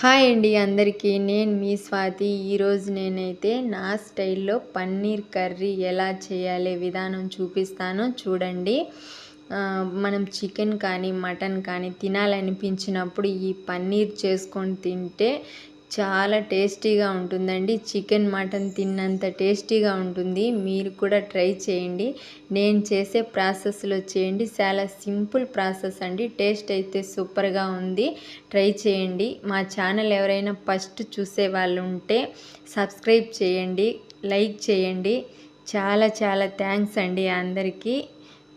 Hi అండి అందరికీ. నేను మీ స్వాతి. ఈరోజు నేనైతే నా స్టైల్లో పన్నీర్ కర్రీ ఎలా చేయాలి విధానం చూపిస్తాను. చూడండి. మనం చికెన్ కానీ మటన్ కానీ తినాలనిపించినప్పుడు ఈ పన్నీర్ చేసుకొని తింటే చాలా టేస్టీగా ఉంటుందండి. చికెన్ మటన్ తిన్నంత టేస్టీగా ఉంటుంది. మీరు కూడా ట్రై చేయండి. నేను చేసే ప్రాసెస్లో చేయండి. చాలా సింపుల్ ప్రాసెస్ అండి. టేస్ట్ అయితే సూపర్గా ఉంది. ట్రై చేయండి. మా ఛానల్ ఎవరైనా ఫస్ట్ చూసే వాళ్ళు ఉంటే సబ్స్క్రైబ్ చేయండి. లైక్ చేయండి. చాలా చాలా థ్యాంక్స్ అండి అందరికీ.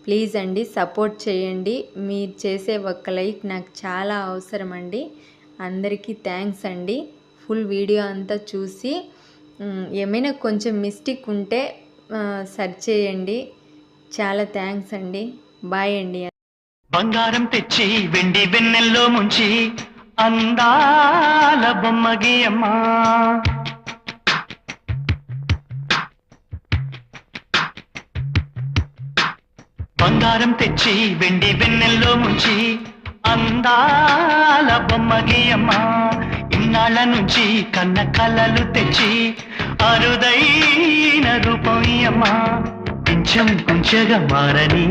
ప్లీజ్ అండి సపోర్ట్ చేయండి. మీరు చేసే ఒక్క లైక్ నాకు చాలా అవసరం అండి. అందరికీ థ్యాంక్స్ అండి. ఫుల్ వీడియో అంతా చూసి ఏమైనా కొంచెం మిస్టేక్ ఉంటే సెర్చ్ చేయండి. చాలా థ్యాంక్స్ అండి. బాయ్ అండి. బంగారం తెచ్చి వెండి వెన్నెల్లో ముంచి అందాల బొమ్మగి అమ్మా. బంగారం తెచ్చి వెండి వెన్నెల్లో ముంచి అందాల బొమ్మగి అమ్మా. కళ నుంచి కన్న కళలు తెచ్చి అరుదైన రూపమయ్యమ్మా పించం అమ్మా. మారని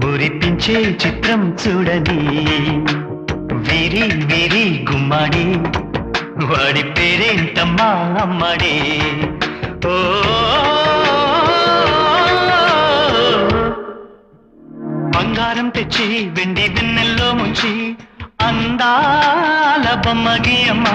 మురిపించే చిత్రం చూడని విరి విరి గుమ్మాడి వాడి పేరేంటమ్మా అమ్మడే ఓ బంగారం తెచ్చి వెండి వెన్నెల్లో ముంచి అందాల బొమ్మగి అమ్మా